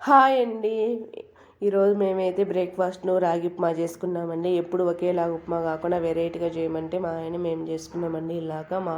Hi అండి. ఈరోజు మేమైతే బ్రేక్ఫాస్ట్ను రాగి ఉప్మా చేసుకున్నామండి. ఎప్పుడు ఒకేలాగా ఉప్మా కాకుండా వెరైటీగా చేయమంటే మా ఆయన మేము చేసుకున్నామండి. ఇలాగా మా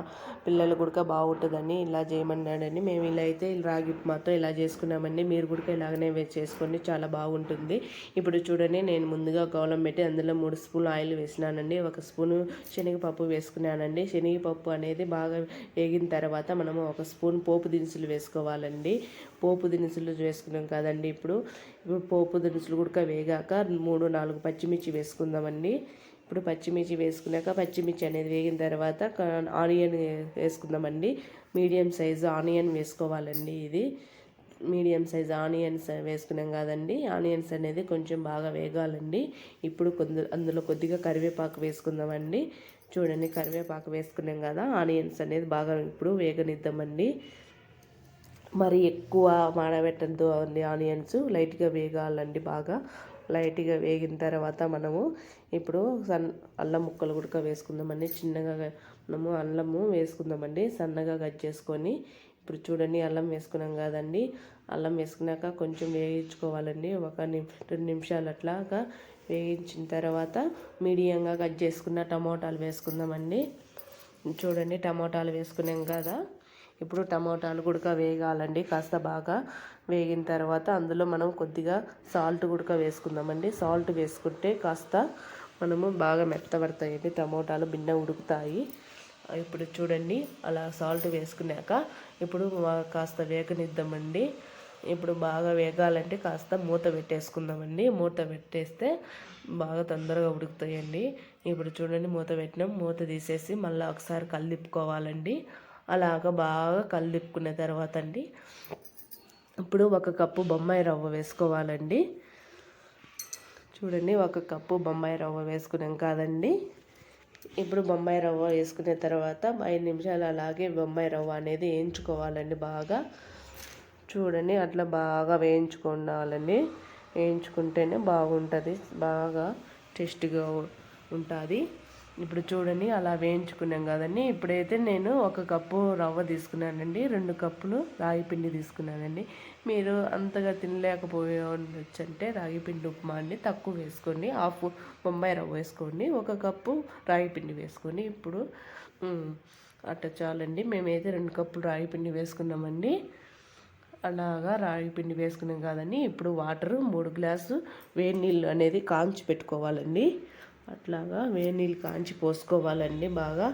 పిల్లలు కూడా బాగుంటుందని ఇలా చేయమన్నాడని మేము ఇలా అయితే రాగి ఉప్మాతో ఇలా చేసుకున్నామండి. మీరు కూడా ఇలాగనే చేసుకోండి. చాలా బాగుంటుంది. ఇప్పుడు చూడండి నేను ముందుగా గౌలం పెట్టి అందులో మూడు స్పూన్ ఆయిల్ వేసినానండి. ఒక స్పూను శనగపప్పు వేసుకున్నానండి. శనగపప్పు అనేది బాగా వేగిన తర్వాత మనము ఒక స్పూన్ పోపు దినుసులు వేసుకోవాలండి. పోపు దినుసులు వేసుకున్నాం కదండి ఇప్పుడు. ఇప్పుడు పోపు దినుసులు కూడా వేగాక మూడు నాలుగు పచ్చిమిర్చి వేసుకుందామండి. ఇప్పుడు పచ్చిమిర్చి వేసుకున్నాక పచ్చిమిర్చి అనేది వేగిన తర్వాత ఆనియన్ వేసుకుందామండి. మీడియం సైజు ఆనియన్ వేసుకోవాలండి ఇది. మీడియం సైజ్ ఆనియన్స్ వేసుకున్నాం కదండి. ఆనియన్స్ అనేది కొంచెం బాగా వేగాలండి. ఇప్పుడు కొందరు అందులో కొద్దిగా కరివేపాకు వేసుకుందామండి. చూడండి కరివేపాకు వేసుకున్నాం కదా ఆనియన్స్ అనేది బాగా ఇప్పుడు వేగనిద్దామండి. మరి ఎక్కువ మాడబెట్టద్దు అండి ఆనియన్స్ లైట్గా వేగాలండి బాగా. లైట్గా వేగిన తర్వాత మనము ఇప్పుడు సన్ అల్లం ముక్కలు కూడా వేసుకుందామండి. చిన్నగా మనము అల్లము వేసుకుందామండి. సన్నగా కట్ చేసుకొని ఇప్పుడు చూడండి అల్లం వేసుకున్నాం కదండి. అల్లం వేసుకున్నాక కొంచెం వేయించుకోవాలండి. ఒక రెండు నిమిషాలు అట్లాగా వేయించిన తర్వాత మీడియంగా కట్ చేసుకున్న టమోటాలు వేసుకుందామండి. చూడండి టమోటాలు వేసుకున్నాం కదా. ఇప్పుడు టమోటాలు కూడా వేగాలండి కాస్త బాగా వేగిన తర్వాత అందులో మనం కొద్దిగా సాల్ట్ కూడా వేసుకుందామండి. సాల్ట్ వేసుకుంటే కాస్త మనము బాగా మెత్తబడతాయండి టమోటాలు బిన్న ఉడుకుతాయి. ఇప్పుడు చూడండి అలా సాల్ట్ వేసుకున్నాక ఇప్పుడు కాస్త వేగనిద్దామండి. ఇప్పుడు బాగా వేగాలంటే కాస్త మూత పెట్టేసుకుందామండి. మూత పెట్టేస్తే బాగా తొందరగా ఉడుకుతాయండి. ఇప్పుడు చూడండి మూత పెట్టినాం. మూత తీసేసి మళ్ళీ ఒకసారి కలిపుకోవాలండి అలాగ బాగా కలిపుకున్న తర్వాత అండి ఇప్పుడు ఒక కప్పు బొమ్మాయి రవ్వ వేసుకోవాలండి. చూడండి ఒక కప్పు బొమ్మాయి రవ్వ వేసుకున్నాం కాదండి. ఇప్పుడు బొమ్మాయి రవ్వ వేసుకున్న తర్వాత ఐదు నిమిషాలు అలాగే బొమ్మాయి రవ్వ అనేది వేయించుకోవాలండి బాగా. చూడండి అట్లా బాగా వేయించుకోవాలండి వేయించుకుంటేనే బాగుంటుంది బాగా టేస్ట్గా ఉంటుంది. ఇప్పుడు చూడండి అలా వేయించుకున్నాం కదండి. ఇప్పుడైతే నేను ఒక కప్పు రవ్వ తీసుకున్నానండి. రెండు కప్పులు రాగి పిండి తీసుకున్నానండి. మీరు అంతగా తినలేకపోయే అంటే రాగి పిండి ఉప్మా అండి. తక్కువ వేసుకోండి. హాఫ్ బొంబాయి రవ్వ వేసుకోండి. ఒక కప్పు రాగి పిండి వేసుకోండి. ఇప్పుడు అట్ట చాలండి. మేమైతే రెండు కప్పులు రాగి పిండి వేసుకున్నామండి. అలాగా రాగి పిండి వేసుకున్నాం కాదండి. ఇప్పుడు వాటరు మూడు గ్లాసు వేడి నీళ్ళు అనేది కాంచి పెట్టుకోవాలండి. అట్లాగా వేడి నీళ్ళు కాంచి పోసుకోవాలండి బాగా.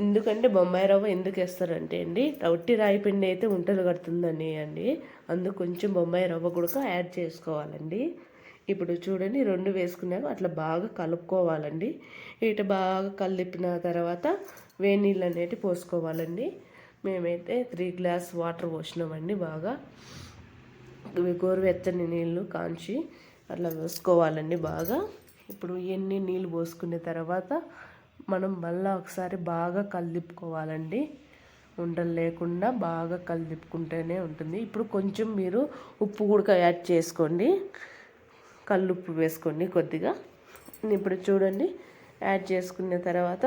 ఎందుకంటే బొంబాయి రవ్వ ఎందుకు వేస్తారంటే అండి రొట్టి రాయి పిండి అయితే ఉంటలు కడుతుందని అండి. అందుకు కొంచెం బొంబాయి రవ్వ కూడా యాడ్ చేసుకోవాలండి. ఇప్పుడు చూడండి రెండు వేసుకున్నాక అట్లా బాగా కలుపుకోవాలండి. ఇట బాగా కలిపిన తర్వాత వేడి నీళ్ళు అనేవి పోసుకోవాలండి. మేమైతే త్రీ గ్లాస్ వాటర్ పోసినామండి బాగా. గోరువెచ్చని నీళ్ళు కాంచి అట్లా వేసుకోవాలండి బాగా. ఇప్పుడు ఎన్ని నీళ్ళు పోసుకున్న తర్వాత మనం మళ్ళీ ఒకసారి బాగా కలిపుకోవాలండి ఉండలు లేకుండా బాగా కలిపుకుంటేనే ఉంటుంది. ఇప్పుడు కొంచెం మీరు ఉప్పు కూడా యాడ్ చేసుకోండి. కల్లుప్పు వేసుకోండి కొద్దిగా. ఇప్పుడు చూడండి యాడ్ చేసుకున్న తర్వాత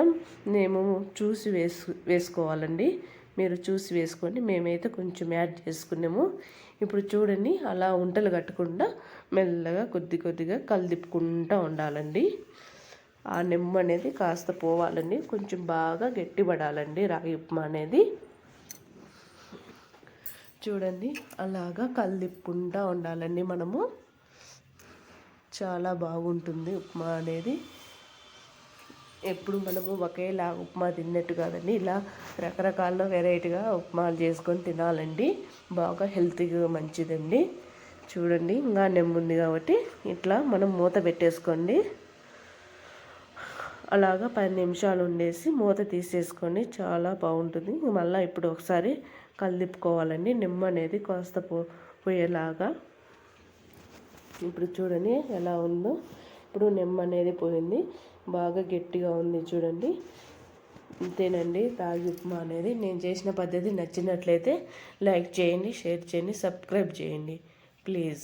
మేము చూసి వేసు వేసుకోవాలండి. మీరు చూసి వేసుకోండి. మేమైతే కొంచెం యాడ్ చేసుకున్నాము. ఇప్పుడు చూడండి అలా ఉంటలు కట్టకుండా మెల్లగా కొద్ది కొద్దిగా కలిదిప్పుకుంటూ ఉండాలండి. ఆ నెమ్మ అనేది కాస్త పోవాలండి. కొంచెం బాగా గట్టిపడాలండి రాగి ఉప్మా అనేది. చూడండి అలాగా కలిదిప్పుకుంటూ ఉండాలండి మనము. చాలా బాగుంటుంది ఉప్మా అనేది. ఎప్పుడు మనము ఒకేలా ఉప్మా తిన్నట్టు కాదండి. ఇలా రకరకాల వెరైటీగా ఉప్మాలు చేసుకొని తినాలండి. బాగా హెల్తీగా మంచిదండి. చూడండి ఇంకా నెమ్ముంది కాబట్టి ఇట్లా మనం మూత పెట్టేసుకోండి. అలాగా పది నిమిషాలు ఉండేసి మూత తీసేసుకొని చాలా బాగుంటుంది. మళ్ళీ ఇప్పుడు ఒకసారి కలిపుకోవాలండి నిమ్మ అనేది కాస్త పో పోయేలాగా. ఇప్పుడు చూడండి ఎలా ఉందో. ఇప్పుడు నిమ్మ అనేది పోయింది. బాగా గట్టిగా ఉంది చూడండి. అంతేనండి రాగి ఉప్మా అనేది. నేను చేసిన పద్ధతి నచ్చినట్లయితే లైక్ చేయండి షేర్ చేయండి సబ్స్క్రైబ్ చేయండి ప్లీజ్.